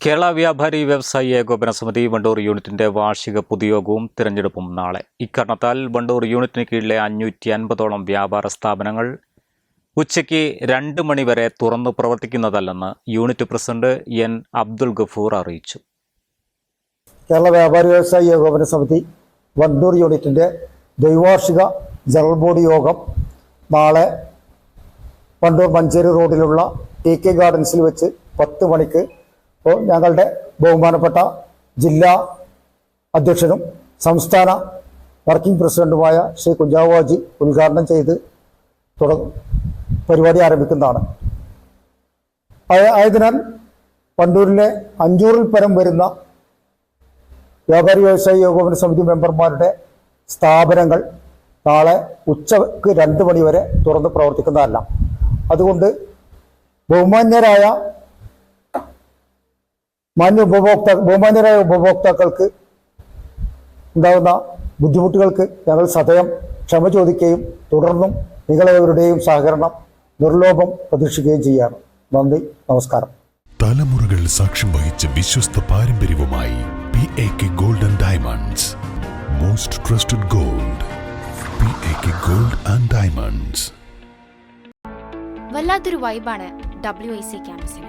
Kerala വ്യാപാരി വ്യവസായി ഏകോപന സമിതി വണ്ടൂർ യൂണിറ്റിന്റെ വാർഷിക പൊതുയോഗവും തിരഞ്ഞെടുപ്പും നാളെ. ഇക്കാരണത്താൽ വണ്ടൂർ യൂണിറ്റിന് കീഴിലെ അഞ്ഞൂറ്റി അൻപതോളം വ്യാപാര സ്ഥാപനങ്ങൾ ഉച്ചയ്ക്ക് രണ്ട് മണിവരെ തുറന്നു പ്രവർത്തിക്കുന്നതല്ലെന്ന് unit president N. Abdul Gafoor അറിയിച്ചു. കേരള വ്യാപാരി വ്യവസായി ഏകോപന സമിതി വണ്ടൂർ യൂണിറ്റിന്റെ ദ്വൈവാർഷിക ജനറൽ ബോഡി യോഗം നാളെ വണ്ടൂർ മഞ്ചേരി റോഡിലുള്ള ടി കെ ഗാർഡൻസിൽ വെച്ച് പത്ത് മണിക്ക് ഇപ്പോൾ ഞങ്ങളുടെ ബഹുമാനപ്പെട്ട ജില്ലാ അധ്യക്ഷനും സംസ്ഥാന വർക്കിംഗ് പ്രസിഡന്റുമായ ശ്രീ കുഞ്ചാവാജി ഉദ്ഘാടനം ചെയ്ത് തുടങ്ങും പരിപാടി ആരംഭിക്കുന്നതാണ്. ആയതിനാൽ പണ്ടൂരിലെ അഞ്ഞൂറിൽ പരം വരുന്ന വ്യാപാരി വ്യവസായ ഏകോപന സമിതി മെമ്പർമാരുടെ സ്ഥാപനങ്ങൾ നാളെ ഉച്ചയ്ക്ക് രണ്ട് മണിവരെ തുറന്ന് പ്രവർത്തിക്കുന്നതല്ല. അതുകൊണ്ട് ബഹുമാന്യരായ മാന്യ ഉപഭോക്താ ബഹുമാന്യരായ ഉപഭോക്താക്കൾക്ക് ഉണ്ടാകുന്ന ബുദ്ധിമുട്ടുകൾക്ക് ഞങ്ങൾ സദയം ക്ഷമ ചോദിക്കുകയും തുടർന്നും നിങ്ങളെവരുടെയും സഹകരണം നിർലോഭം പ്രതീക്ഷിക്കുകയും ചെയ്യാണ് നന്ദി നമസ്കാരം. തലമുറകൾ സാക്ഷ്യം വഹിച്ച വിശ്വസ്ത പാരമ്പര്യവുമായി P A K golden diamonds most trusted gold P A K gold and diamonds വല്ലാത്തൊരു വൈബാണ് ഡബ്ല്യു ഐ സി ക്യാമ്പസിന്